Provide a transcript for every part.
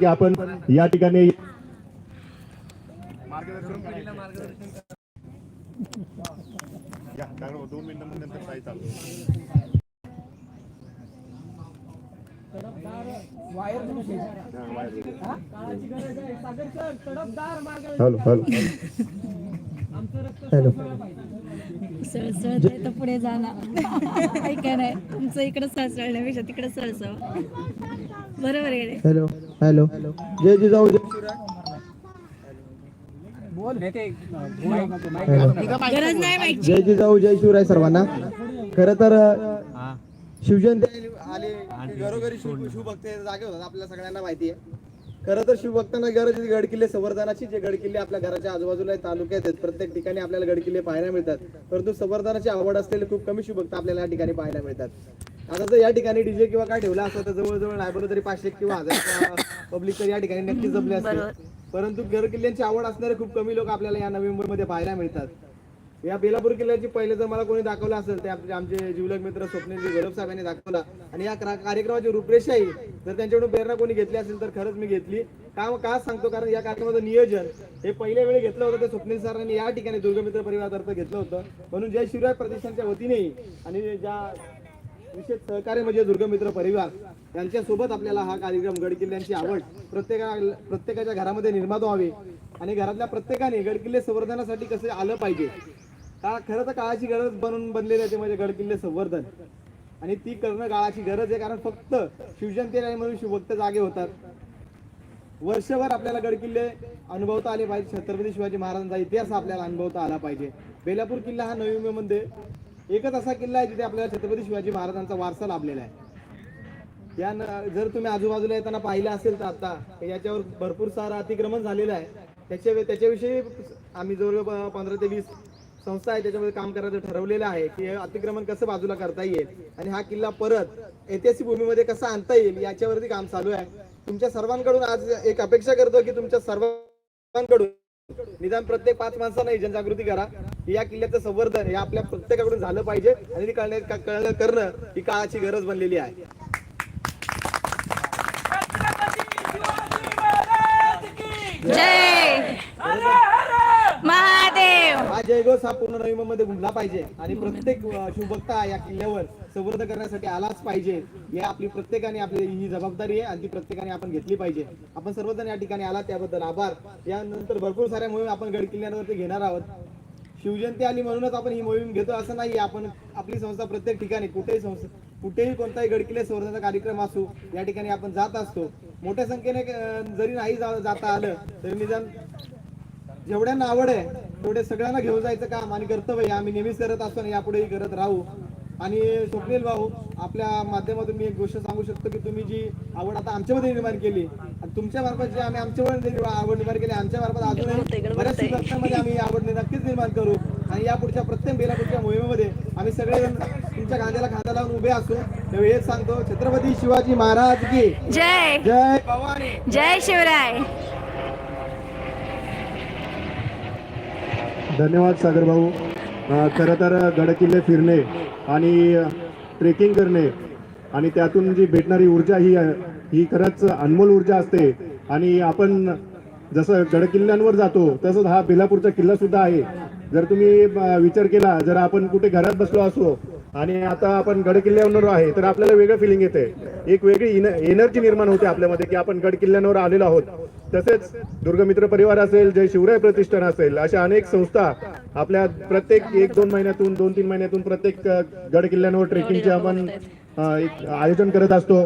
की आपण या ठिकाणी. हॅलो हॅलो हॅलो सळसळत आहे तर पुढे जाणार ऐका नाही तुमचं इकडं सळसळण्यापेक्षा तिकडं सळसळ बरोबर आहे. Hello hello. जय जिजाऊ जय. जय जिजाऊ जय शिवराय सर्वांना. खर तर शिवजयंती आले घरोघरी शिव शिवभक्त जागे होतात आपल्याला सगळ्यांना माहिती आहे. खरं तर शिवभक्तांना गरज गडकिल्ले संवर्धनाची जे गडकिल्ले आपल्या घराच्या आजूबाजूला आहेत, तालुक्यात आहेत प्रत्येक ठिकाणी आपल्याला गडकिल्ले पाहायला मिळतात. परंतु संवर्धनाची आवड असलेले खूप कमी शिवभक्त आपल्याला या ठिकाणी पाहायला मिळतात. आता जर या ठिकाणी डीजे किंवा काय ठेवला असतं तर जवळजवळ नाही तरी पाचशे किंवा हजार पब्लिक तर या ठिकाणी नक्कीच जमले असते परंतु गडकिल्ल्यांची आवड असणारे खूप कमी लोक आपल्याला या नवी मुंबईमध्ये पाहायला मिळतात. या बेलापूर किल्ल्याची पहिले जर मला कोणी दाखवलं असेल ते आपले आमचे जीवलग मित्र स्वप्नील गौरव साहेब यांनी दाखवला. आणि या क्रा- कार्यक्रमाची रूपरेषा ही जर त्यांच्याकडून प्रेरणा कोणी घेतली असेल तर खरंच मी घेतली. का का सांगतो? कारण या कार्यक्रमाचं नियोजन हे पहिल्या वेळी घेतलं होतं ते स्वप्नील सरांनी या ठिकाणी दुर्गमित्र परिवारातर्फे घेतलं होतं. म्हणून जय शिवराय प्रतिष्ठानच्या वतीनेही आणि ज्या विशेष सहकार्य म्हणजे दुर्गमित्र परिवार. यांच्यासोबत आपल्याला हा कार्यक्रम गडकिल्ल्यांची आवड प्रत्येका प्रत्येकाच्या घरामध्ये निर्माण व्हावी आणि घरातल्या प्रत्येकाने गडकिल्ले संवर्धनासाठी कसे आलं पाहिजे. का खरं तर काळाची गरज बनून बनलेली आहे ते म्हणजे गडकिल्ले संवर्धन. आणि ती करणं काळाची गरज आहे कारण फक्त शिवजयंती आणि म्हणून शिवभक्त जागे होतात. वर्षभर आपल्याला गडकिल्ले अनुभवता आले पाहिजे. छत्रपती शिवाजी महाराजांचा इतिहास आपल्याला अनुभवता आला पाहिजे. बेलापूर किल्ला हा नवी मुंबईमध्ये एकच असा किल्ला आहे जिथे आपल्याला छत्रपती शिवाजी महाराजांचा वारसा लाभलेला आहे. या जर तुम्ही आजूबाजूला येताना पाहिलं असेल तर आता याच्यावर भरपूर सारं अतिक्रमण झालेलं आहे. त्याच्या त्याच्याविषयी आम्ही जवळ पंधरा ते वीस संस्था आहे त्याच्यामध्ये काम करायचं ठरवलेलं आहे की अतिक्रमण कसं बाजूला करता येईल आणि हा किल्ला परत ऐतिहासिक भूमीमध्ये कसा आणता येईल याच्यावरती काम चालू आहे. तुमच्या सर्वांकडून आज एक अपेक्षा करतो की तुमच्या सर्वांकडून निदान प्रत्येक पाच माणसांना जनजागृती करा. या किल्ल्याचं संवर्धन हे आपल्या प्रत्येकाकडून झालं पाहिजे. आणि ते कळण्या करणं ही काळाची गरज बनलेली आहे. जय. महादेव. हा जयघोष हा पूर्ण नवी मुंबईमध्ये घुमला पाहिजे. आणि प्रत्येक अ, शिवभक्त या किल्ल्यावर संवर्धन करण्यासाठी आलाच पाहिजे. हे आपली प्रत्येकाने आपली ही जबाबदारी आहे आणि ती प्रत्येकाने आपण घेतली पाहिजे. आपण सर्वजण या ठिकाणी आला त्याबद्दल आभार. यानंतर भरपूर साऱ्या मोहीम आपण गड किल्ल्यांवरती घेणार आहोत. शिवजयंती आली म्हणूनच आपण ही मोहीम घेतो असं नाही आपण आपली संस्था प्रत्येक ठिकाणी कुठेही संस्था कुठेही कोणताही गडकिल्ले संवर्धनाचा कार्यक्रम असो या ठिकाणी आपण जात असतो. मोठ्या संख्येने जरी नाही जा- जाता आलं तरी निदान जेवढ्यांना आवड आहे तेवढे सगळ्यांना घेऊन जायचं काम आणि कर्तव्य आम्ही नेहमीच करत असतो आणि यापुढेही करत राहू. आणि स्वप्नील भाऊ आपल्या माध्यमातून मी एक गोष्ट सांगू शकतो की तुम्ही जी आवड आता आमच्यामध्ये निर्माण केली आणि तुमच्या मार्फत जे आम्ही आमच्यामध्ये निर्मा- आवड निर्माण केली आमच्या मार्फत अजूनही बऱ्याच शिक्षकांमध्ये आम्ही आवड नक्कीच निर्माण करू. आणि या पुढच्या प्रत्येक बेलापूरच्या मोहिमेमध्ये आम्ही सगळेजण तुमच्या खांद्याला खांदा लावून उभे असू. त्यावेळी हेच सांगतो छत्रपती शिवाजी महाराज की जय. जय भवानी. जय शिवराय. धन्यवाद सागर भाऊ खरं तर गडकिल्ले फिरणे आणि ट्रेकिंग करणे आणि त्यातून जी भेटणारी ऊर्जा ही ही खरंच अनमोल ऊर्जा असते. आणि आपण जसं गडकिल्ल्यांवर जातो तसंच हा बेलापूरचा किल्ला सुद्धा आहे. जर तुम्ही विचार केला जर आपण कुठे घरात बसलो असो आणि आता आपण गड किल्ल्यावर आहे तर आपल्याला वेगळं फिलिंग येते एक वेगळी एनर्जी निर्माण होते आपल्यामध्ये की आपण गड किल्ल्यांवर आलेलो आहोत. तसेच दुर्गमित्र परिवार असेल जय शिवराय प्रतिष्ठान असेल अशा अनेक संस्था आपल्या प्रत्येक एक दोन महिन्यातून दोन तीन महिन्यातून प्रत्येक गड किल्ल्यांवर ट्रेकिंगचे आपण आयोजन करत असतो.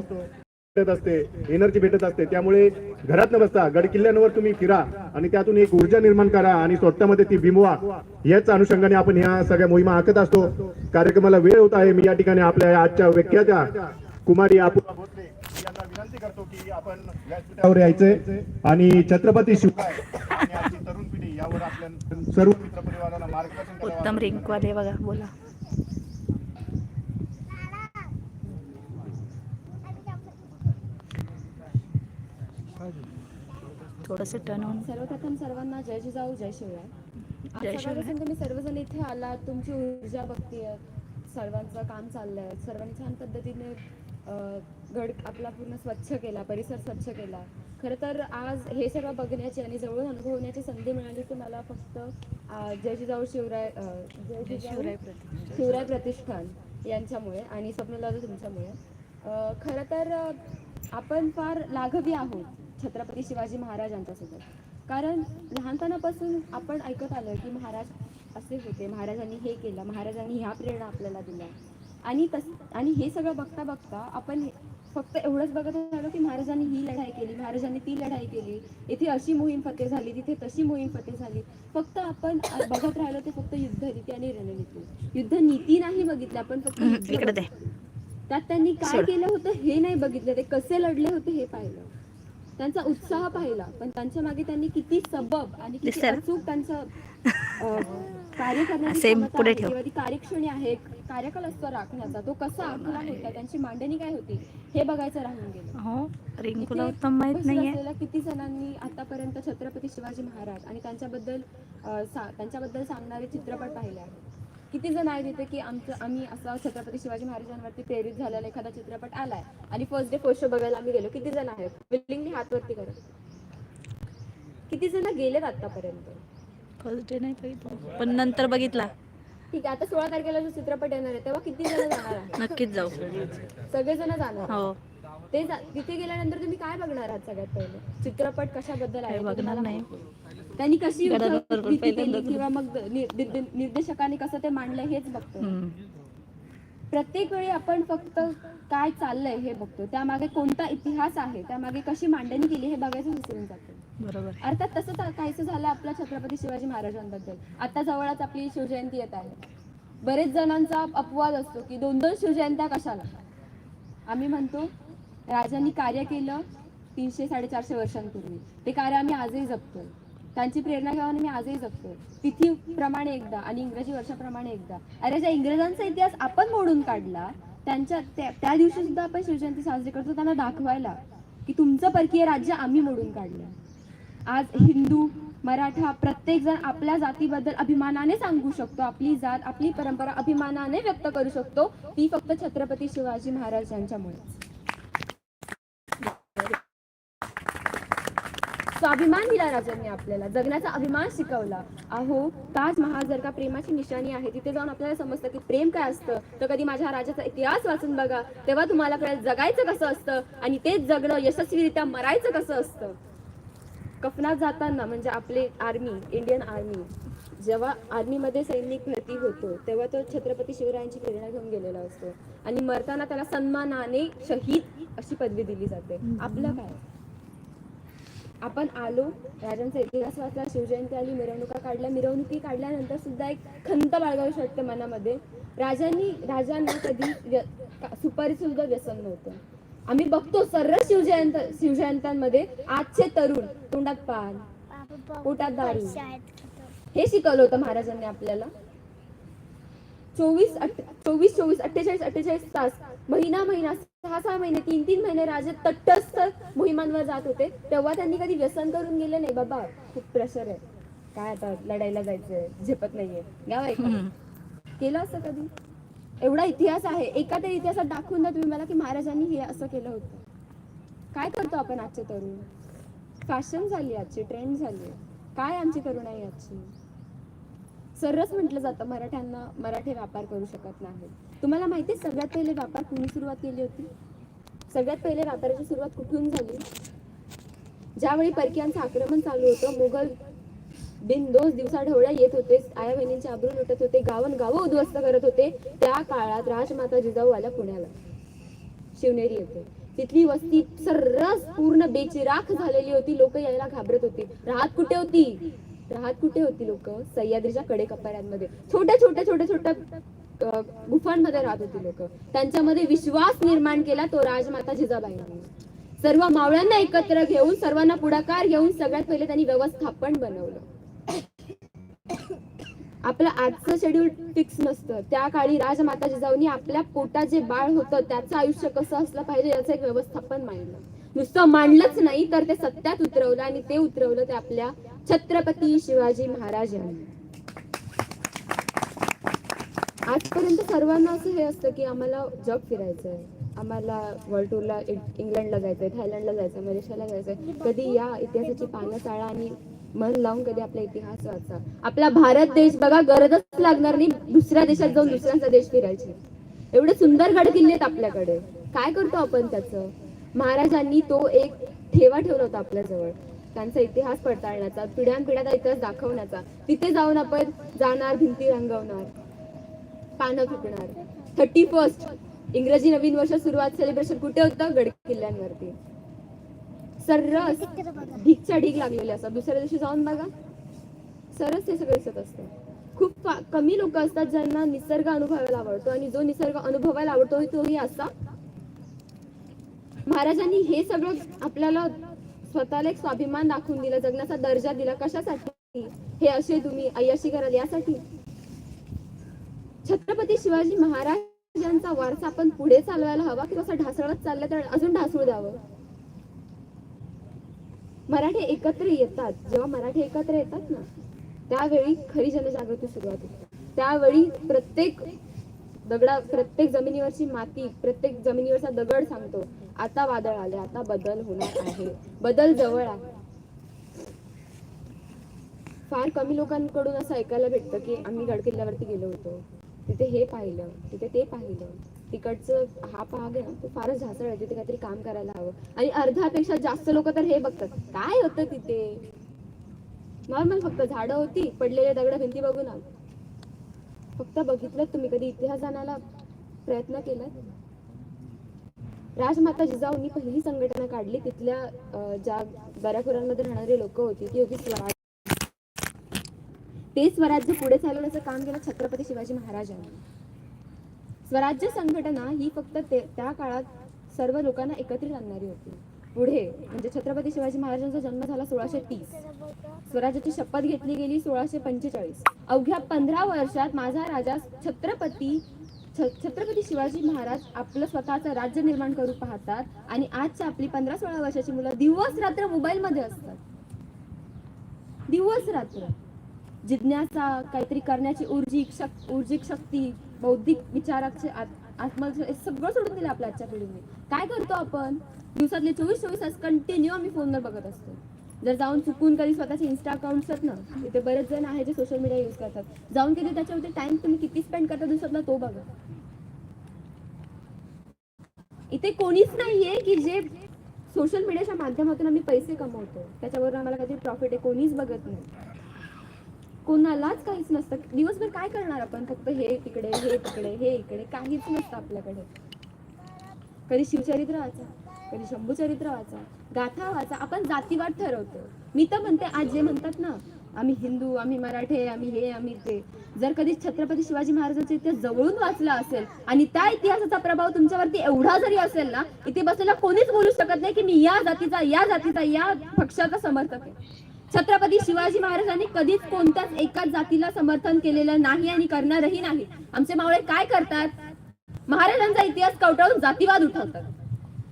भेटत असते एनर्जी भेटत असते. त्यामुळे घरात न बसता गड किल्ल्यांवर तुम्ही फिरा आणि त्यातून एक ऊर्जा निर्माण करा आणि स्वतःमध्ये ती बिमवा याच अनुषंगाने आपण ह्या सगळ्या मोहिमा आखत असतो. कार्यक्रमाला वेळ होत आहे. मी या ठिकाणी आपल्या आजच्या व्याख्याच्या कुमारी अपूर्वा भोसले यांना विनंती करतो की आपण व्यासपीठावर यायचंय. आणि छत्रपती शिवराय आजची तरुण पिढी यावर आपल्या सर्व मित्र परिवाराला मार्गदर्शन उत्तम रिंकवाले बघा बोला. थोडस टर्न होऊन सर्वप्रथम सर्वांना जय जिजाऊ जय शिवराय. सकाळपासून तुम्ही सर्वजण इथे आलात तुमची ऊर्जा बघतीय सर्वांचं काम चाललंय. सर्वांनी छान पद्धतीने गड आपला पूर्ण स्वच्छ केला परिसर स्वच्छ केला. खरं तर आज हे सर्व बघण्याची आणि जवळून अनुभवण्याची संधी मिळाली ती मला फक्त जय जिजाऊ शिवराय जय जिजाऊ शिवराय प्रतिष्ठान. यांच्यामुळे आणि स्वप्नलाल तुमच्यामुळे. अं, खरं तर आपण फार लाघवी आहोत. छत्रपती शिवाजी महाराजांच्यासोबत. कारण लहानपणापासून आपण ऐकत आलो की महाराज असे होते. महाराजांनी हे केलं. महाराजांनी ह्या प्रेरणा आपल्याला दिल्या. आणि तस आणि हे सगळं बघता बघता आपण फक्त एवढंच बघत राहिलो की महाराजांनी ही लढाई केली. महाराजांनी ती लढाई केली. इथे अशी मोहीम फते झाली. तिथे तशी मोहीम फते झाली. फक्त आपण बघत राहिलो ते फक्त युद्धनीती आणि रणनीती. युद्ध नीती नाही बघितली आपण फक्त. त्यात त्यांनी काय केलं होतं हे नाही बघितलं. ते कसे लढले होते हे पाहिलं. त्यांचा उत्साह पाहिला. पण त्यांच्या मागे त्यांनी किती सबब आणि किती? अचूक त्यांचं कार्य करण्याची कार्यक्षणी आहे कार्यकाल असतो राखण्याचा तो कसा आखला होता त्यांची मांडणी काय होती हे बघायचं राहून गेलं. हो किती जणांनी आतापर्यंत छत्रपती शिवाजी महाराज आणि त्यांच्याबद्दल त्यांच्याबद्दल सांगणारे चित्रपट पाहिले आहेत. किती जण आहेत इथे की आमचं आम्ही असा छत्रपती शिवाजी महाराजांवरती प्रेरित झालेला एखादा चित्रपट आलाय. आणि फर्स्ट डे फर्स्ट शो बघायला आम्ही गेलो. किती जण आहेत? बिल्डिंगनी हात वरती करत किती जण गेलेत आतापर्यंत फर्स्ट डे नाही बघितला. पण नंतर बघितला. ठीक आहे आता सोळा तारखेला जो चित्रपट येणार आहे तेव्हा किती जण जाणार आहे नक्कीच जाऊ. सगळेजण जाणार हो. ते तिथे गेल्यानंतर तुम्ही काय बघणार आहात सगळ्यात पहिले? चित्रपट कशाबद्दल आहे? बघणार नाही. त्यांनी कशी भीती केली किंवा मग निर्देशकाने कसं ते मांडलंय हेच बघतो. प्रत्येक वेळी आपण फक्त काय चाललंय हे बघतो त्यामागे कोणता इतिहास आहे? त्यामागे कशी मांडणी केली हे बघायचं विसरून जातो. बरोबर अर्थात तसं चा- काहीसं झालं आपल्या छत्रपती शिवाजी महाराजांबद्दल. आता जवळच आपली शिवजयंती येत आहे. बरेच जणांचा अपवाद असतो की दोन दोन शिवजयंत्या कशाला? आम्ही म्हणतो राजांनी कार्य केलं तीनशे साडेचारशे वर्षांपूर्वी. ते कार्य आम्ही आजही जपतोय. त्यांची प्रेरणा घेऊन आम्ही आजही जपतोय. तिथीप्रमाणे एकदा आणि इंग्रजी वर्षाप्रमाणे एकदा. अरे ज्या इंग्रजांचा इतिहास आपण मोडून काढला त्यांच्या त्या त्या दिवशी सुद्धा आपण शिवजयंती साजरी करतो त्यांना दाखवायला की तुमचं परकीय राज्य आम्ही मोडून काढलं. आज हिंदू मराठा प्रत्येक जण आपल्या जातीबद्दल अभिमानाने सांगू शकतो आपली जात आपली परंपरा अभिमानाने व्यक्त करू शकतो. ती फक्त छत्रपती शिवाजी महाराज यांच्यामुळे अभिमान दिला राजांनी आपल्याला. जगण्याचा अभिमान शिकवला. अहो ताजमहाल जर का प्रेमाची निशाणी आहे तिथे जाऊन आपल्याला समजतं की प्रेम काय असतं. तर कधी माझ्या राजाचा इतिहास वाचून बघा. तेव्हा तुम्हाला कळेल जगायचं कसं असतं आणि तेच जगणं यशस्वीरित्या मरायचं कसं असतं. कफनात जाताना म्हणजे आपले आर्मी इंडियन आर्मी जेव्हा आर्मीमध्ये सैनिक भरती होतो तेव्हा तो छत्रपती शिवरायांची प्रेरणा घेऊन गेलेला असतो. आणि मरताना त्याला सन्मानाने शहीद अशी पदवी दिली जाते. आपलं काय? आपण आलो राजांचा इतिहास वाचला शिवजयंती आली मिरवणुका काढल्या. मिरवणुकी काढल्यानंतर सुद्धा एक खंत बाळगावी वाटते मनामध्ये. राजांनी राजांना कधी सुपारी सुद्धा व्यसन नव्हतं. आम्ही बघतो सर्रास शिवजयंत शिवजयंतांमध्ये आजचे तरुण तोंडात पान पोटात दारू. हे शिकवलं होतं महाराजांनी आपल्याला. चोवीस चोवीस चोवीस अठ्ठेचाळीस अठ्ठेचाळीस तास महिना महिना सहा सहा महिने तीन तीन महिने राजे तटस्थ मोहिमांवर जात होते. तेव्हा त्यांनी कधी व्यसन करून गेले नाही. बाबा खूप प्रेशर आहे. काय आता लढायला जायचंय? झेपत नाहीये. गाव. केलं असं कधी? एवढा इतिहास आहे. एका तरी इतिहासात दाखवून द्या तुम्ही मला की महाराजांनी हे असं केलं होतं. काय करतो आपण आजचे तरुण? फॅशन झाली आजची ट्रेंड झाली. काय आमची तरुणाई आजची? सर्वच म्हटलं जातं. मराठ्यांना मराठी व्यापार करू शकत नाही तुम्हाला माहिती आहे सगळ्यात पहिले व्यापार कुणी सुरुवात केली होती? सगळ्यात पहिले व्यापाराची सुरुवात कुठून झाली? ज्यावेळी परकीयांचं आक्रमण चालू होतं मुघल बिनदोस दिवसाढवळ्या येत होते आया बहिणींचे आबरू लुटत होते गावन गावं उद्ध्वस्त करत होते त्या काळात राजमाता जिजाऊ आल्या पुण्याला. शिवनेरी येथे. तिथली वस्ती सर्रास पूर्ण बेचिराख झालेली होती. लोक यायला घाबरत होती. राहत कुठे होती? राहत कुठे होती लोक? सह्याद्रीच्या कडे कपाऱ्यांमध्ये छोट्या छोट्या छोट्या छोट्या गुफांमध्ये राहत होती लोक. त्यांच्यामध्ये विश्वास निर्माण केला तो राजमाता जिजाबाईंनी सर्व मावळ्यांना एकत्र घेऊन सर्वांना पुढाकार घेऊन सगळ्यात पहिले त्यांनी व्यवस्थापन बनवलं. आपलं आजचं शेड्यूल फिक्स नसतं. त्या काळी राजमाता जिजाऊनी आपल्या पोटात जे बाळ होतं त्याचं आयुष्य कसं असलं पाहिजे याचं एक व्यवस्थापन मांडलं. नुसतं मांडलंच नाही तर ते सत्यात उतरवलं आणि ते उतरवलं ते आपल्या छत्रपती शिवाजी महाराज यांनी आजपर्यंत सर्वांना असं हे असतं की आम्हाला जग फिरायचं आहे. आम्हाला वर्ल्ड टूरला इंग्लंडला जायचंय थायलंडला जायचंय मलेशियाला जायचंय. कधी या इतिहासाची पानं चाळा आणि मन लावून कधी आपला इतिहास वाचा. आपला भारत देश बघा गरजच लागणार नाही दुसऱ्या देशात जाऊन दुसऱ्यांचा देश फिरायची. एवढे सुंदर गड किल्ले आहेत आपल्याकडे. काय करतो आपण त्याचं? महाराजांनी तो एक ठेवा ठेवला होता आपल्याजवळ. त्यांचा इतिहास पडताळण्याचा पिढ्यानपिढ्याचा इतिहास दाखवण्याचा. तिथे जाऊन आपण जाणार भिंती रंगवणार. पानं फुटणार. थर्टी फर्स्ट इंग्रजी नवीन वर्ष सुरुवात सेलिब्रेशन कुठे होतं? गड किल्ल्यांवरती सर्रस. ढीकच्या ढीक लागलेले असतात. दुसऱ्या दिवशी जाऊन बघा. सरस ते सगळं दिसत असतं. खूप कमी लोक असतात ज्यांना निसर्ग अनुभवायला आवडतो आणि जो निसर्ग अनुभवायला आवडतो तोही असा. महाराजांनी हे सगळं आपल्याला स्वतःला एक स्वाभिमान दाखवून दिला जगण्याचा दर्जा दिला. कशासाठी? हे असे तुम्ही अय्याशी कराल यासाठी. छत्रपती शिवाजी महाराजांचा वारसा आपण पुढे चालवायला हवा किंवा असं ढासळत चाललं तर अजून ढासळू द्यावं? मराठे एकत्र येतात. जेव्हा मराठे एकत्र येतात ना त्यावेळी खरी जनजागृती सुरुवात होते. त्यावेळी प्रत्येक दगडा प्रत्येक जमिनीवरची माती प्रत्येक जमिनीवरचा दगड सांगतो आता वादळ आले आता बदल होणार आहे बदल जवळ आहे. फार कमी लोकांकडून असं ऐकायला भेटतं की आम्ही गडकिल्ल्यावरती गेलो होतो. तिथे हे पाहिलं तिथे ते पाहिलं. तिकडचं हा भाग आहे ना तो फारच झासळ आहे तिथे काहीतरी काम करायला हवं. आणि अर्ध्यापेक्षा जास्त लोक तर हे बघतात. काय होतं तिथे? नॉर्मल फक्त झाडं होती पडलेले दगड भिंती बघून आलो. फक्त बघितलं तुम्ही कधी इतिहास जाण्याला प्रयत्न केला राजमाता जिजाऊंनी पहिली संघटना काढली तिथल्या ज्या बऱ्याखोरांमध्ये राहणारी लोक होती ती होती स्वराज ते स्वराज्य पुढे चालवण्याचं काम केलं छत्रपती शिवाजी महाराजांनी. स्वराज्य संघटना ही फक्त ते- त्या काळात सर्व लोकांना एकत्रित आणणारी होती. पुढे म्हणजे छत्रपती शिवाजी महाराजांचा जन्म झाला सोळाशे तीस. स्वराज्याची शपथ घेतली गेली सोळाशे पंचेचाळीस. अवघ्या पंधरा वर्षात माझा राजा छत्रपती छ- छत्रपती शिवाजी महाराज आपलं स्वतःचं राज्य निर्माण करू पाहतात आणि आजच्या आपली पंधरा सोळा वर्षाची मुलं दिवस रात्र मोबाईलमध्ये असतात. दिवस रात्र. जिज्ञासा काहीतरी करण्याची ऊर्जिक शक ऊर्जिक शक्ती बौद्धिक विचाराचे आत्मा सगळं सोडून दिलं आपल्या आजच्या पिढीने. काय करतो आपण? दिवसातले चोवीस चोवीस तास कंटिन्यू आम्ही फोनवर बघत असतो. जर जाऊन चुकून कधी स्वतःचे इन्स्टा अकाउंट आहेत ना तिथे बरेच जण आहे जे सोशल मीडिया यूज करतात. जाऊन कधी त्याच्यावरती टाइम तुम्ही किती स्पेंड करता दिवसातला तो बघा. इथे कोणीच नाहीये की जे सोशल मीडियाच्या माध्यमातून आम्ही पैसे कमवतो त्याच्यावरून आम्हाला काहीतरी प्रॉफिट आहे कोणीच बघत नाही. कोणालाच काहीच नसतं. दिवसभर काय करणार आपण? फक्त हे तिकडे हे तिकडे हे इकडे. काहीच नसतं आपल्याकडे. कधी शिवचरित्र वाचा कधी शंभूचरित्र वाचा गाथा वाचा. आपण जातीवाद ठरवतो. मी तर म्हणते आज जे म्हणतात ना आम्ही हिंदू आम्ही मराठे आम्ही हे आम्ही ते. जर कधी छत्रपती शिवाजी महाराजांचा इतिहास जवळून वाचला असेल आणि त्या इतिहासाचा प्रभाव तुमच्यावरती एवढा जरी असेल ना इथे बसलेला कोणीच बोलू शकत नाही की मी या जातीचा या जातीचा या पक्षाचा समर्थक आहे. छत्रपती शिवाजी महाराजांनी कधीच कोणत्याच एकाच जातीला समर्थन केलेलं नाही आणि करणारही नाही. आमचे मावळे काय करतात? महाराजांचा इतिहास कवटाळून जातीवाद उठवतात.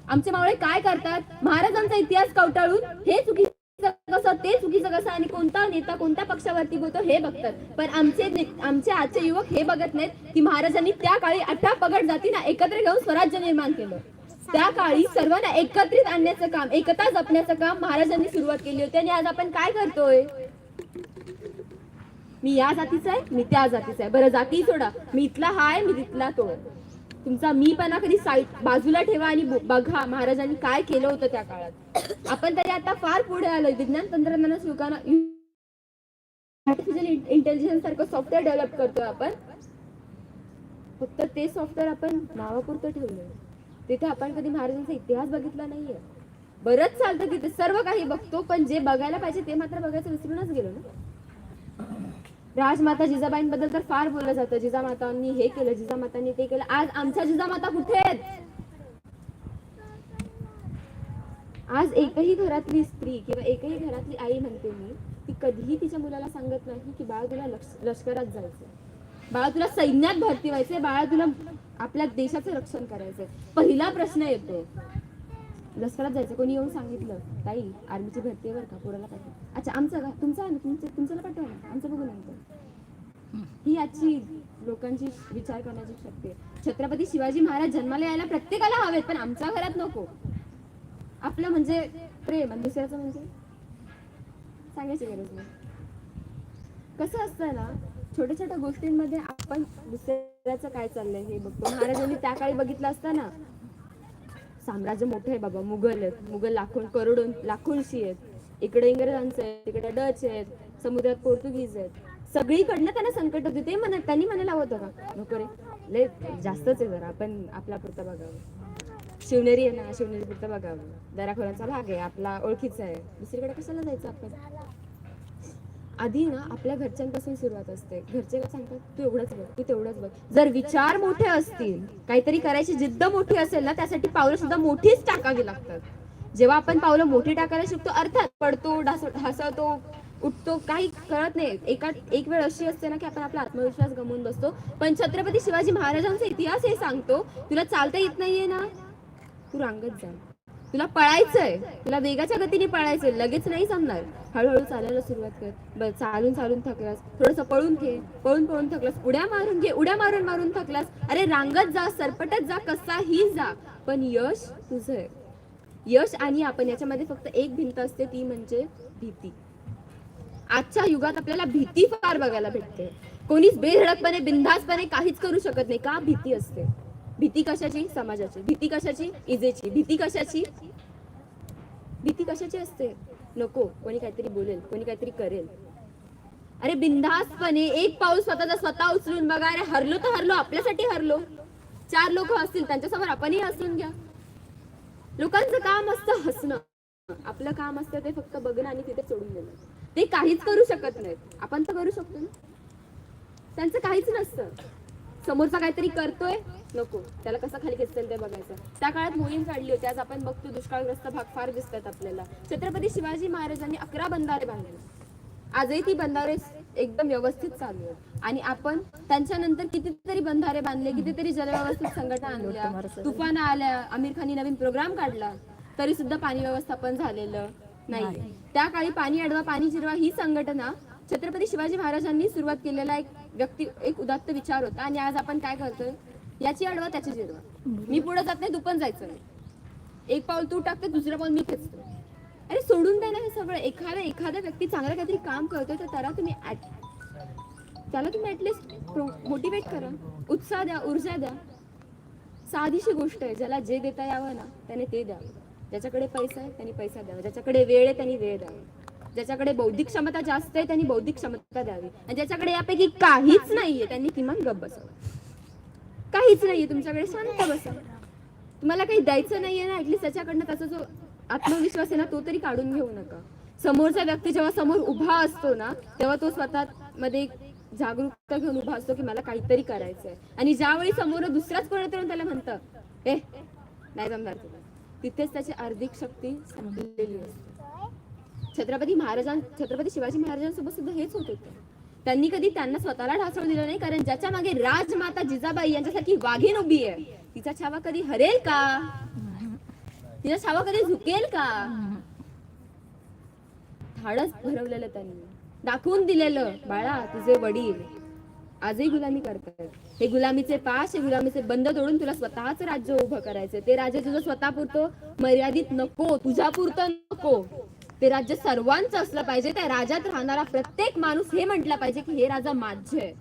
आमचे मावळे काय करतात? महाराजांचा इतिहास कवटाळून हे चुकीचं कसं ते चुकीचं कसं आणि कोणता नेता कोणत्या पक्षावरती बोलतो हे बघतात. पण आमचे आमचे आजचे युवक हे बघत नाहीत की महाराजांनी त्या काळी अठरा पगड जातींना एकत्र घेऊन स्वराज्य निर्माण केलं. त्या काळी सर्वांना एकत्रित आणण्याचं काम एकता जपण्याचं काम महाराजांनी सुरुवात केली होती. आणि आज आपण काय करतोय? मी या जातीचा आहे मी त्या जातीचा आहे. बरं जाती सोडा. मी इथला हाय मी तिथला तो तुमचा मी पणा कधी साईड बाजूला ठेवा आणि बघा महाराजांनी काय केलं होतं त्या काळात. आपण तरी आता फार पुढे आलोय. विज्ञान तंत्रज्ञान युगाना आर्टिफिशियल इंटेलिजन्स सारखं सॉफ्टवेअर डेव्हलप करतोय आपण. फक्त ते सॉफ्टवेअर आपण नावापुरतं ठेवलंय. तिथे आपण कधी महाराजांचा इतिहास बघितला नाहीये. बरंच चालतं तिथे सर्व काही बघतो पण जे बघायला पाहिजे ते मात्र बघायचं विसरूनच गेलो ना. राजमाता जिजाबाईंबद्दल तर फार बोललं जातं. जिजामातांनी हे केलं जिजामातांनी ते केलं. आज आमच्या जिजामाता कुठे आहेत? आज एकही घरातली स्त्री किंवा एकही घरातली आई म्हणते मी ती कधीही तिच्या मुलाला सांगत नाही की बाळ तुला लष्करात जायचं बाळा तुला सैन्यात भरती व्हायचंय. बाळा तुला आपल्या देशाचं रक्षण करायचंय. पहिला प्रश्न येतो लष्करात जायचं कोणी येऊन सांगितलं? ताई आर्मीची भरती आहे बरं का पोराला पाठवा. अच्छा आमचं का? तुमचं आहे ना? तुमचं तुमच्याला पाठवा ना. आमचं बघू नंतर. ही आजची लोकांची विचार करण्याची शक्ती आहे. छत्रपती शिवाजी महाराज जन्माला यायला प्रत्येकाला हवेत पण आमच्या घरात नको. आपलं म्हणजे प्रेम आणि दुसऱ्याचं म्हणजे सांगायची गरज नाही. कसं असतं ना छोट्या छोट्या गोष्टींमध्ये आपण दुसऱ्याचं काय चाललंय हे बघतो. महाराजांनी त्या काळी बघितलं असतं ना. साम्राज्य मोठं आहे बाबा मुघल आहेत. मुघल लाखो करोडो लाखोंशी आहेत. इकडे इंग्रजांचं आहे तिकडे डच आहेत समुद्रात पोर्तुगीज आहेत. सगळीकडनं त्यांना संकट होते. ते म्हणत त्यांनी म्हणायला होतं का? नको रे. लय जास्तच आहे जरा. आपण आपला पुरता बघावं. शिवनेरी आहे ना शिवनेरी पुरता बघावं. दराखोरांचा भाग आहे आपला ओळखीचा आहे. दुसरीकडे कशाला जायचं आपण? आधी ना आपल्या घरच्यांपासून सुरुवात असते. घरचे काय सांगतात? तू एवढंच बघ तू तेवढंच बघ. जर विचार मोठे असतील काहीतरी करायची जिद्द मोठी असेल ना त्यासाठी पावलं सुद्धा मोठीच टाकावी लागतात. जेव्हा आपण पावलं मोठी टाकायला शिकतो अर्थात पडतो हसवतो उठतो काही कळत नाही. एका एक वेळ अशी असते ना की आपण आपला आत्मविश्वास गमवून बसतो. पण छत्रपती शिवाजी महाराजांचा इतिहास हे सांगतो. तुला चालता येत नाहीये ना? तू रांगत जा. तुला पळायचंय. तुला वेगाच्या गतीने पळायचंय. लगेच नाही जमणार. हळूहळू चालायला सुरुवात कर. ब- चालून चालून थकलास. थोडस पळून घे. पळून पळून थकलास. उड्या मारून घे. उड्या मारून मारून थकलास. अरे रांगत जा सरपटत जा कसाही जा. पण यश तुझं. आहे यश आणि आपण याच्यामध्ये फक्त एक भिंत असते. ती म्हणजे भीती. आजच्या युगात आपल्याला भीती फार बघायला भेटते. कोणीच बेधडकपणे बिनधास्तपणे काहीच करू शकत नाही. का? भीती असते. भीती कशाची? समाजाची. भीती कशाची? इजेची. भीती कशाची? भीती कशाची असते? नको. कोणी काहीतरी बोलेल. कोणी काहीतरी करेल. अरे बिनधास्तपणे एक पाऊल स्वतःचा स्वतः उचलून बघा. अरे हरलो तर हरलो. आपल्यासाठी हरलो. चार लोक असतील त्यांच्यासमोर आपणही हसून घ्या. लोकांचं काम असतं हसणं. आपलं काम असतं ते फक्त बघणं आणि तिथे सोडून देणं. ते काहीच करू शकत नाहीत. आपण तर करू शकतो ना. त्यांचं काहीच नसतं. समोरचा काहीतरी करतोय? नको. त्याला कसं खाली खेचतील ते बघायचं. त्या काळात मोहीम काढली होती आज आपण बघतो दुष्काळग्रस्त भाग फार दिसतात आपल्याला. छत्रपती शिवाजी महाराजांनी अकरा बंधारे बांधले. आजही ती बंधारे एकदम व्यवस्थित चालू आहेत. आणि आपण त्यांच्यानंतर कितीतरी बंधारे बांधले कितीतरी जलव्यवस्थित संघटना आणल्या तुफान आल्या आमिर खाननी नवीन प्रोग्राम काढला तरी सुद्धा पाणी व्यवस्थापन झालेलं नाही. त्या काळी पाणी अडवा पाणी जिरवा ही संघटना छत्रपती शिवाजी महाराजांनी सुरुवात केलेला एक व्यक्ती एक उदात्त विचार होता आणि आज आपण काय करतोय? याची अडवा त्याची जिरवा मी पुढे जात नाही तू पण जायचं नाही. एक पाऊल तू टाकते दुसरं पाऊल मी खेचतो. अरे सोडून द्या ना हे सगळं. एखादा एखादा व्यक्ती चांगलं काहीतरी काम करतोय तर त्याला तुम्ही त्याला तुम्ही ऍटलिस्ट मोटिवेट करा. उत्साह द्या ऊर्जा द्या. साधीशी गोष्ट आहे ज्याला जे देता यावं ना त्याने ते द्यावं. ज्याच्याकडे पैसा आहे त्यांनी पैसा द्यावा. ज्याच्याकडे वेळ आहे त्यांनी वेळ द्यावा. ज्याच्याकडे बौद्धिक क्षमता जास्त आहे त्यांनी बौद्धिक क्षमता द्यावी. आणि ज्याच्याकडे यापैकी काहीच नाहीये त्यांनी किमान गप बसावं. काहीच नाहीये तुमच्याकडे शांत बसा तुम्हाला काही द्यायचं नाहीये ना ऍटलीस्ट त्याच्याकडनं त्याचा जो आत्मविश्वास आहे ना तो तरी काढून घेऊ नका. समोरचा व्यक्ती जेव्हा समोर उभा असतो ना तेव्हा तो स्वतः मध्ये जागरूकता घेऊन उभा असतो की मला काहीतरी करायचंय. आणि ज्यावेळी समोर दुसऱ्याच कोणातरी त्याला म्हणतं ए नाही जमणार तुला. तिथेच त्याची आर्थिक शक्ती संपलेली असते. छत्रपती महाराजां छत्रपती शिवाजी महाराजांसोबत सुद्धा हेच होत होते. त्यांनी कधी त्यांना स्वतःला ढासळू दिलं नाही कारण ज्याच्या मागे राजमाता जिजाबाई यांच्यासारखी वाघीण उभी आहे तिचा छावा कधी हरेल का? तिचा छावा कधी झुकेल का? धाडस भरवलेलं त्यांनी. दाखवून दिलेलं बाळा तुझे वडील आजही गुलामी करतात. हे गुलामीचे पाश हे गुलामीचे बंद तोडून तुला स्वतःच राज्य उभं करायचं ते राज्य तुझं स्वतः पुरतं मर्यादित नको तुझ्या पुरतं नको. ते राज्य सर्वांचं असलं पाहिजे त्या राज्यात राहणारा प्रत्येक माणूस हे म्हटलं पाहिजे की हे राजा माझे आहे.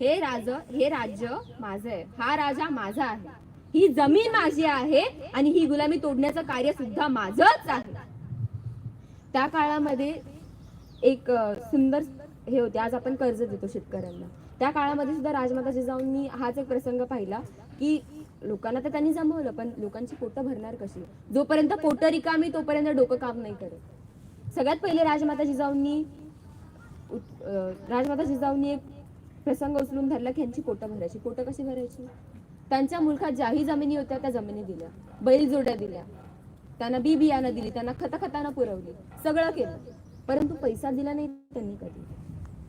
हे राज हे राज्य माझं आहे. हा राजा माझा आहे. ही जमीन माझी आहे आणि ही गुलामी तोडण्याचं कार्य सुद्धा माझच आहे. त्या काळामध्ये एक सुंदर हे होते. आज आपण कर्ज देतो शेतकऱ्यांना. त्या काळामध्ये सुद्धा राजमाता मी हाच एक प्रसंग पाहिला की लोकांना तर त्यांनी जमवलं पण लोकांची पोटं भरणार कशी? जोपर्यंत पोटं रिकामी तोपर्यंत डोकं काम नाही करत. सगळ्यात पहिले राजमाता जिजाऊंनी राजमाता जिजाऊंनी एक प्रसंग उचलून धरला की यांची पोटं भरायची. पोटं कशी भरायची? त्यांच्या मुलखात ज्याही जमिनी होत्या त्या जमिनी दिल्या. बैलजोड्या दिल्या. त्यांना बी बियाणं दिली. त्यांना खतखतानं पुरवली. सगळं केलं. परंतु पैसा दिला नाही त्यांनी कधी.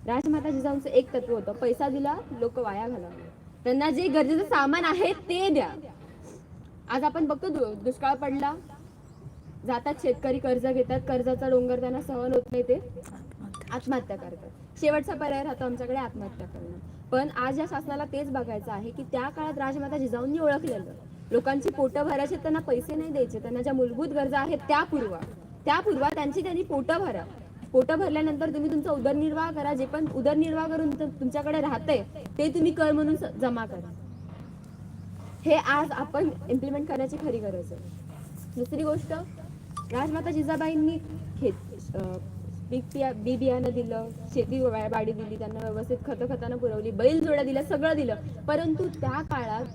राजमाता जिजाऊंचं एक तत्व होतं. पैसा दिला लोक वाया घालवले. त्यांना जे गरजेचं सामान आहे ते द्या. आज आपण बघतो दुष्काळ पडला. जातात शेतकरी कर्ज घेतात कर्जाचा डोंगर त्यांना सहन होत नाही ते. आत्महत्या. करतात. शेवटचा पर्याय राहतो आमच्याकडे आत्महत्या करणं. पण आज या शासनाला तेच बघायचं आहे की त्या काळात राजमाता जिजाऊंनी ओळखलेलं. लोकांची पोटं भरायचे त्यांना पैसे नाही द्यायचे त्यांना ज्या मूलभूत गरजा आहेत त्या पुरवा. त्या पुरवा त्यांची त्यांनी पोटं भरा. पोटं भरल्यानंतर तुम्ही तुमचा उदरनिर्वाह करा जे पण उदरनिर्वाह करून तुमच्याकडे राहते ते तुम्ही कर म्हणून जमा करा. हे आज आपण इम्प्लिमेंट करण्याची खरी गरज आहे. दुसरी गोष्ट राजमाता जिजाबाईंनी खेत पीक बिया बी बियाणं दिलं शेती बाडी दिली त्यांना व्यवस्थित खतं खतानं पुरवली बैल जोड्या दिल्या सगळं दिलं. परंतु त्या काळात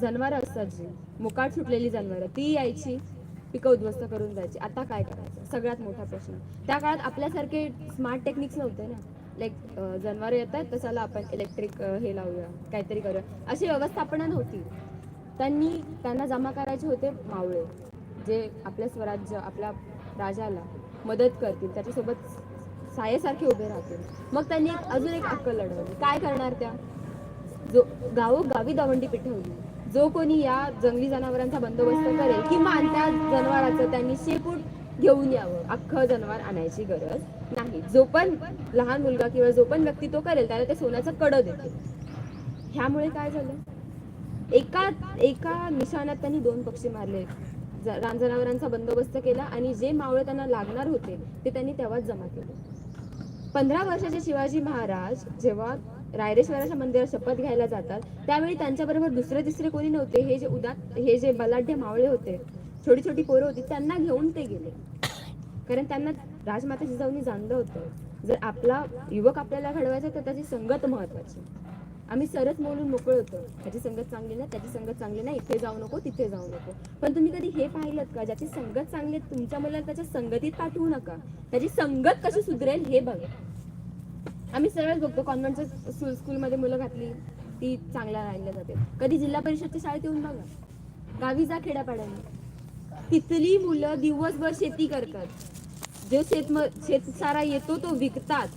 जनावरं असतात जी मुकाट सुटलेली जनावरं ती यायची पिकं उद्ध्वस्त करून जायची. आता काय करायचं? सगळ्यात मोठा प्रश्न. त्या काळात आपल्यासारखे स्मार्ट टेक्निक्स नव्हते ना. लाईक जनावरं येत तर चला आपण इलेक्ट्रिक हे लावूया काहीतरी करूया. अशी व्यवस्थापना नव्हती. त्यांनी त्यांना जमा करायचे होते मावळे. जे आपल्या स्वराज्य आपल्या राजाला मदत करतील त्याच्यासोबत सायेसारखे उभे राहतील. मग त्यांनी एक- अजून एक अक्कल लढवली. काय करणार त्या? जो गावोगावी दवंडी पिठवली. जो कोणी या जंगली जनावरांचा बंदोबस्त करेल किमान त्या जनावराचं त्यांनी शेपूट घेऊन यावं अख्खं जनावर आणायची गरज नाही. जो पण लहान मुलगा किंवा जो पण व्यक्ती तो करेल त्याला ते सोन्याचं कडं देते ह्यामुळे काय झालं? एका एका निशाणात त्यांनी दोन पक्षी मारले. रानजनावरांचा बंदोबस्त केला आणि जे मावळे त्यांना लागणार होते ते त्यांनी तेव्हाच जमा केले. पंधरा वर्षाचे शिवाजी महाराज जेव्हा रायरेश्वराच्या मंदिरात शपथ घ्यायला जातात त्यावेळी त्यांच्याबरोबर दुसरे तिसरे कोणी नव्हते हे जे उदात हे जे बलाढ्य मावळे होते छोटी छोटी पोरं होती त्यांना घेऊन ते गेले. कारण त्यांना राजमाता जिजाऊनी जाणलं होतं. जर आपला युवक आपल्याला घडवायचा तर त्याची संगत महत्वाची. आम्ही सरच बोलून मोकळ होतो. त्याची संगत चांगली नाही त्याची संगत चांगली नाही इथे जाऊ नको तिथे जाऊ नको. पण तुम्ही कधी हे पाहिलं का? ज्याची संगत चांगली आहे, तुमच्या मुलाला त्याच्या संगतीत पाठवू नका. त्याची संगत कशी सुधरेल हे बघा. आम्ही सरळ बघतो कॉन्व्हेंटच्या स्कूल स्कूलमध्ये मुलं घातली ती चांगल्या राहिल्या जाते. कधी जिल्हा परिषदच्या शाळेत येऊन बघा. गावी जा खेड्यापाड्याने. तिथली मुलं दिवसभर शेती करतात. जो शेत शेतसारा येतो तो विकतात.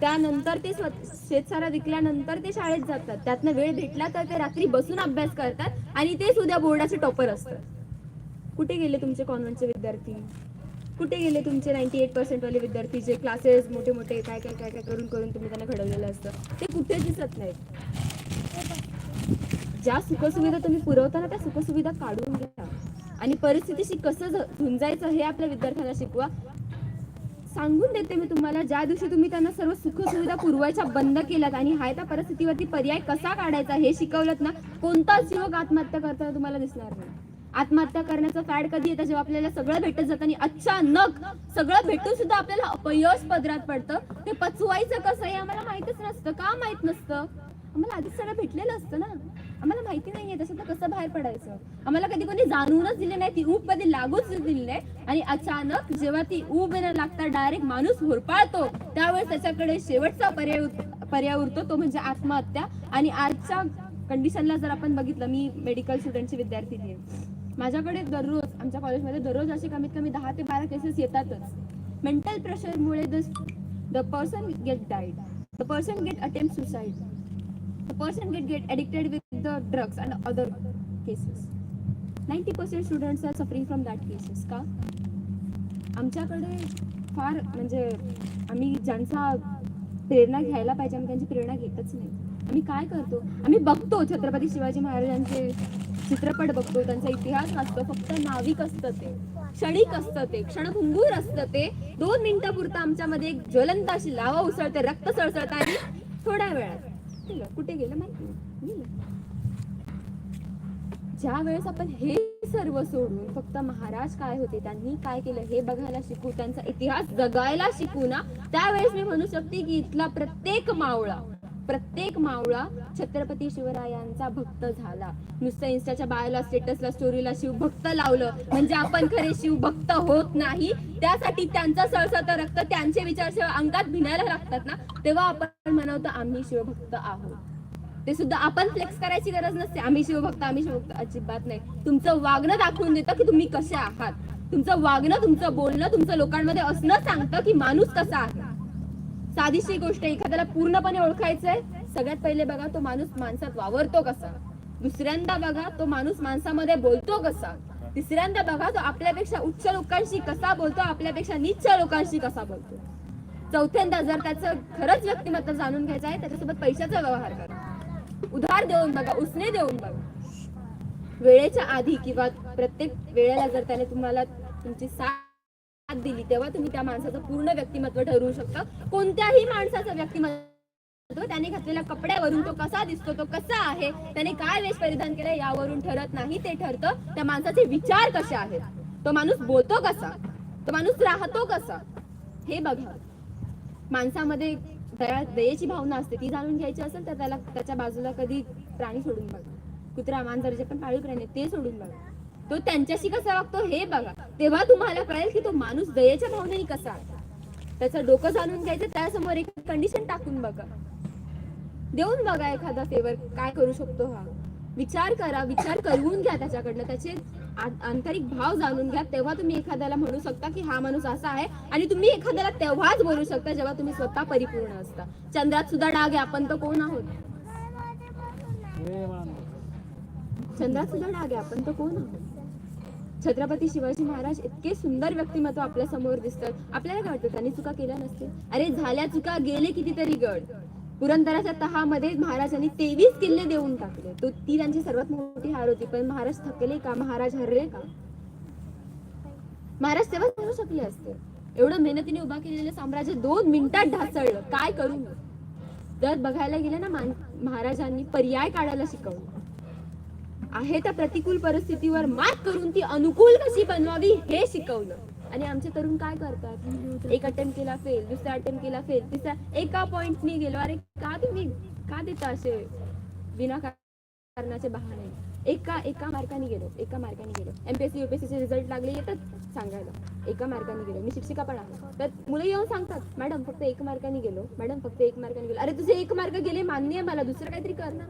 त्यानंतर ते शेतसारा विकल्यानंतर ते शाळेत जातात. त्यातनं वेळ भेटला तर ते रात्री बसून अभ्यास करतात आणि तेच उद्या बोर्डाचे टॉपर असतात. कुठे गेले तुमचे कॉन्व्हेंटचे विद्यार्थी? कुठे गेले तुमचे नाईन्टी एट पर्सेंटवाले विद्यार्थी जे क्लासेस मोठे मोठे काय काय काय काय करून करून तुम्ही त्यांना घडवलेलं असतं? ते कुठे दिसत नाहीत. ज्या सुखसुविधा तुम्ही पुरवताना त्या सुखसुविधा काढून घ्या. आणि परिस्थितीशी कसं झुंजायचं हे आपल्या विद्यार्थ्यांना शिकवा. सांगून देते मी तुम्हाला. ज्या दिवशी तुम्ही त्यांना सर्व सुखसुविधा पुरवायच्या बंद केल्यात आणि हाय त्या परिस्थितीवरती पर्याय कसा काढायचा हे शिकवलं ना कोणताच युवक आत्महत्या करताना तुम्हाला दिसणार नाही. आत्महत्या करण्याचं फॅड कधी येतं जेव्हा आपल्याला सगळं भेटत जातं आणि अचानक सगळं भेटून सुद्धा आपल्याला अपयश पदरात पडतं. ते पचवायचं कसं हे आम्हाला माहितच नसतं का माहीत नसतं? आम्हाला आधीच सगळं भेटलेलं असतं ना. आम्हाला माहिती नाहीये त्याच्यातनं कसं बाहेर पडायचं. आम्हाला कधी कोणी जाणूनच दिले नाही ती ऊब कधी लागूच दिली नाही. आणि अचानक जेव्हा ती ऊब न लागता डायरेक्ट माणूस होरपाळतो. त्यावेळेस त्याच्याकडे शेवटचा पर्याय उर- पर्याय उरतो तो म्हणजे आत्महत्या. आणि आजच्या कंडिशनला जर आपण बघितलं मी मेडिकल स्टुडंटची विद्यार्थी आहे माझ्याकडे दररोज आमच्या कॉलेजमध्ये दररोज असे कमीत कमी दहा ते बारा केसेस येतातच. Mental प्रेशरमुळे the the person get died the person get attempt suicide the person get get addicted with the drugs and other cases. 90% students are suffering from that cases का आमच्याकडे फार म्हणजे आम्ही ज्यांचा प्रेरणा घ्यायला पाहिजे आम्ही त्यांची प्रेरणा घेतच नाही. आम्ही काय करतो? आम्ही बघतो छत्रपती शिवाजी महाराजांचे चित्रपट बघतो त्यांचा इतिहास वाचतो फक्त नाविक असतं ते. क्षणिक असतं ते क्षणभंगूर असतं ते. दोन मिनिटापुरतं आमच्यामध्ये एक ज्वलंत अशी लावा उसळते रक्त सळसळत आणि थोड्या वेळात गेलं कुठे गेलं माहिती ज्या वेळेस आपण हे सर्व सोडून फक्त महाराज काय होते त्यांनी काय केलं हे बघायला शिकू त्यांचा इतिहास जगायला शिकू ना त्यावेळेस मी म्हणू शकते की इथला प्रत्येक मावळा प्रत्येक मावळा छत्रपती शिवरायांचा भक्त झाला. नुसतं इन्स्टाच्या बायोला स्टेटसला स्टोरीला शिवभक्त लावलं. म्हणजे आपण खरे शिवभक्त होत नाही. त्यासाठी त्यांचा सळसळत रक्त त्यांचे विचार जेव्हा अंगात भिनायला लागतात ना? तेव्हा आपण म्हणवतो आम्ही शिवभक्त आहोत. ते सुद्धा आपण फ्लेक्स करायची गरज नसते. आम्ही शिवभक्त आम्ही शिवभक्त. अजिबात नाही. तुमचं वागणं दाखवून देतं की तुम्ही कसे आहात. तुमचं वागणं तुमचं बोलणं तुमचं लोकांमध्ये असणं सांगतं की माणूस कसा आहे. साधीशी गोष्ट एखाद्याला पूर्णपणे ओळखायचंय सगळ्यात पहिले बघा तो माणूस माणसात वावरतो कसा? दुसऱ्यांदा बघा तो माणूस माणसामध्ये बोलतो कसा? तिसऱ्यांदा बघा तो आपल्यापेक्षा उच्च लोकांशी कसा बोलतो आपल्यापेक्षा नीच लोकांशी कसा बोलतो? चौथ्यांदा जर त्याचं खरंच व्यक्तिमत्व जाणून घ्यायचं आहे त्याच्यासोबत पैशाचा व्यवहार करा. उधार देऊन बघा उसने देऊन बघा. वेळेच्या आधी किंवा प्रत्येक वेळेला जर त्याने तुम्हाला तुमची साथ दिली तेव्हा तुम्ही त्या माणसाचं पूर्ण व्यक्तिमत्व ठरवू शकता. कोणत्याही माणसाचं व्यक्तिमत्व त्याने घातलेल्या कपड्यावरून तो कसा दिसतो तो कसा आहे त्याने काय वेश परिधान केलं यावरून ठरत नाही. ते ठरतं त्या माणसाचे विचार कसे आहेत. तो माणूस बोलतो कसा? तो माणूस राहतो कसा? हे बघा. माणसामध्ये दया दयेची भावना असते. ती जाणून घ्यायची असेल तर त्याला त्याच्या बाजूला कधी प्राणी सोडून बघा. कुत्रा मांजर जे पण पाळीव प्राणी आहेत, ते सोडून बघा. तो त्यांच्याशी कसा वागतो हे बघा. तेव्हा तुम्हाला कळेल की तो माणूस दयेच्या भावनेने कसा त्याचं डोकं जाणून घ्यायचं त्यासमोर एक कंडिशन टाकून बघा. देऊन बघा एखादा फेवर काय करू शकतो हा. विचार करा विचार करून घ्या त्याच्याकडनं. त्याचे आंतरिक भाव जाणून घ्या. तेव्हा तुम्ही एखाद्याला म्हणू शकता की हा माणूस असा आहे आणि तुम्ही एखाद्याला तेव्हाच बोलू शकता जेव्हा तुम्ही स्वतः परिपूर्ण असता. चंद्रात सुद्धा डाग आहे आपण तर कोण आहोत? चंद्रात सुद्धा डाग आहे आपण तर कोण आहोत? छत्रपती शिवाजी महाराज इतके सुंदर व्यक्तिमत्व आपल्यासमोर दिसतात. आपल्याला काय वाटतं? त्यांनी चुका केल्या नसतील? अरे झाल्या चुका गेले कितीतरी गड. पुरंदराच्या तहामध्ये महाराजांनी तेवीस किल्ले देऊन टाकले. तो ती त्यांची सर्वात मोठी हार होती. पण महाराज थकले का? महाराज हरले का? महाराज तेव्हा करू शकले असते. एवढं मेहनतीने उभा केलेलं साम्राज्य दोन मिनिटात ढासळलं. काय करू मी तर बघायला गेलं ना महाराजांनी पर्याय काढायला शिकवलं. आहे त्या प्रतिकूल परिस्थितीवर मात करून ती अनुकूल कशी बनवावी हे शिकवलं आणि आमचे तरुण काय करतात? एक अटेम्प्ट केला फेल दुसरा अटेम्प्ट केला फेल तिसरा एका पॉइंटनी गेलो. अरे का तुम्ही का देता असे विनाकारणाचे बहाणे? एका एका मार्काने गेलो. एका मार्काने गेलो. एमपीएससी युपीएससीचे रिझल्ट लागले येतात सांगायला. एका मार्काने गेलो. मी शिक्षिका पण आहे. तर मुलं येऊन सांगतात मॅडम फक्त एक मार्काने गेलो. मॅडम फक्त एक मार्काने गेलो. अरे तुझे एक मार्क गेले मान्य आहे मला. दुसरं काहीतरी कर ना.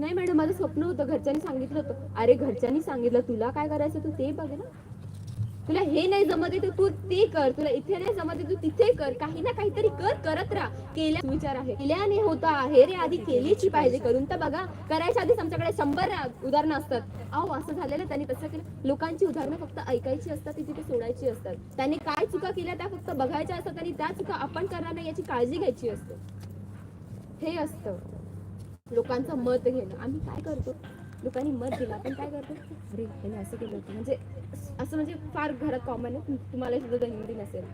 नाही मॅडम माझं स्वप्न होतं घरच्यांनी सांगितलं होतं. अरे घरच्यांनी सांगितलं तुला काय करायचं? तू ते बघ ना. तुला हे नाही जमत तर तू ते कर. तुला इथे नाही जमत तू तिथे कर. काही ना काहीतरी कर करत राहा. केल्या विचार आहे. केल्याने होता आहे रे आधी केलीची पाहिजे. करून तर बघा. करायच्या आधीच आमच्याकडे शंभर उदाहरणं असतात. अहो असं झालेलं त्यांनी तसं केलं. लोकांची उदाहरणं फक्त ऐकायची असतात ती तिथे सोडायची असतात. त्यांनी काय चुका केल्या त्या फक्त बघायच्या असतात आणि त्या चुका आपण करणार नाही याची काळजी घ्यायची असते. हे असतं. लोकांचं मत घेणं. आम्ही काय करतो? लोकांनी मत दिलं आपण काय करतो? अरे त्याने असं केलं होतं. म्हणजे असं म्हणजे फार घरात कॉमन आहे. तुम- तुम्हाला सुद्धा दहिंदी नसेल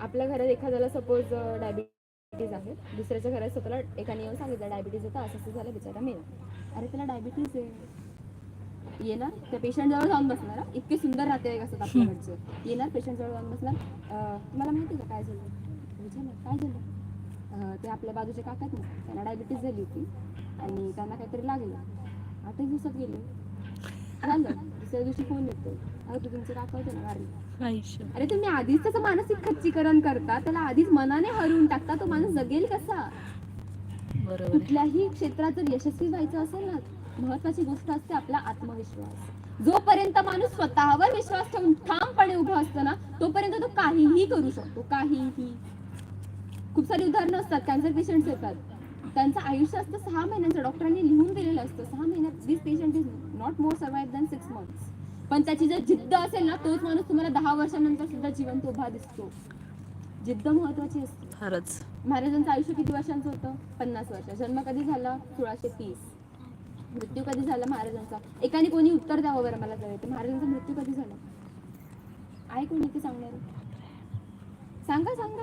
आपल्या घरात एखाद्याला सपोज डायबिटीज आहे. दुसऱ्याच्या घरात स्वतःला एकाने येऊन सांगितलं डायबिटीज होता असं असं झालं बिचारा मेल. अरे त्याला डायबिटीज आहे. येणार? त्या पेशंट जवळ जाऊन बसणार. इतके सुंदर राहते असतात आपल्याकडचे येणार पेशंट जवळ जाऊन बसणार. तुम्हाला माहिती का काय झालं? काय झालं? ते आपल्या बाजूचे काका आहेत ना त्यांना डायबिटीज झाली होती. आणि त्यांना काहीतरी लागलं. आठ एक दिवसात गेले. झालं. दुसऱ्या दिवशी फोन येतो. अरे तू तुमचे काका होते ना वारले अरे तुम्ही आधीच त्याचं मानसिक खच्चीकरण करता. त्याला आधीच मनाने हरवून टाकता. तो माणूस जगेल कसा? कुठल्याही क्षेत्रात जर यशस्वी व्हायचं असेल ना महत्वाची गोष्ट असते आपला आत्मविश्वास. जोपर्यंत माणूस स्वतःवर विश्वास ठेवून ठामपणे उभा असतो ना तोपर्यंत तो काहीही करू शकतो. काहीही. खूप सारी उदाहरणं असतात. कॅन्सर पेशंट्स येतात. त्यांचं आयुष्य असतं सहा महिन्यांचं. डॉक्टरांनी लिहून दिलेलं असतं. सहा महिन्यात this patient is not more survive than six months पण त्याची जर जिद्द असेल ना तोच माणूस तुम्हाला दहा वर्षानंतर सुद्धा जिवंत उभा दिसतो. जिद्द महत्वाची असते. खरंच. महाराजांचं आयुष्य किती वर्षांचं होतं? पन्नास वर्ष. जन्म कधी झाला? सोळाशे तीस. मृत्यू कधी झाला महाराजांचा एकाने कोणी उत्तर द्यावं बरं मला जर येतं. महाराजांचा मृत्यू कधी झाला? आहे कोणी ते सांगणार? सांगा सांगा.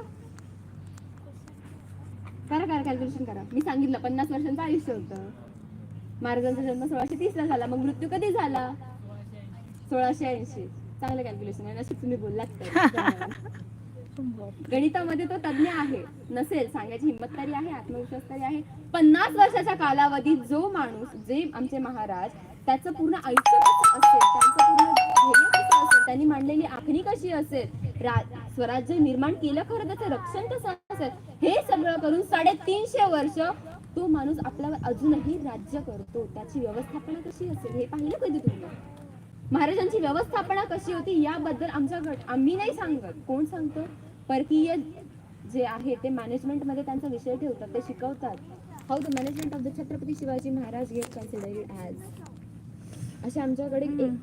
करा करा कॅल्क्युलेशन करा मी सांगितलं पन्नास वर्षांचं आयुष्य होतं. महाराजांचा जन्म सोळाशे तीस ला झाला मग मृत्यू कधी झाला? सोळाशे ऐंशी. चांगलं कॅल्क्युलेशन आहे नशीब तुम्ही बोललात तर. गणितामध्ये तो तज्ञ आहे. नसेल सांगायची हिंमत तरी आहे आत्मविश्वास तरी आहे. पन्नास वर्षाच्या कालावधीत जो माणूस जे आमचे महाराज त्याचं पूर्ण आयुष्य कसं असेल त्यांचं पूर्ण ध्येय कसं असेल त्यांनी मांडलेली आखणी कशी असेल स्वराज्य निर्माण केलं खरं त्याचं रक्षण कसं हे सगळं करून साडेतीनशे वर्ष तो माणूस आपल्यावर अजूनही राज्य करतो. त्याची व्यवस्थापना कशी असेल हे पाहिलं कधी तुम्ही? महाराजांची व्यवस्थापना कशी होती याबद्दल आमच्या गट आम्ही नाही सांगत. कोण सांगतो? परकीय जे आहे ते मॅनेजमेंटमध्ये त्यांचा विषय ठेवतात ते शिकवतात. How the management of the Chhatrapati Shivaji Maharaj get consider as असे आमच्याकडे एक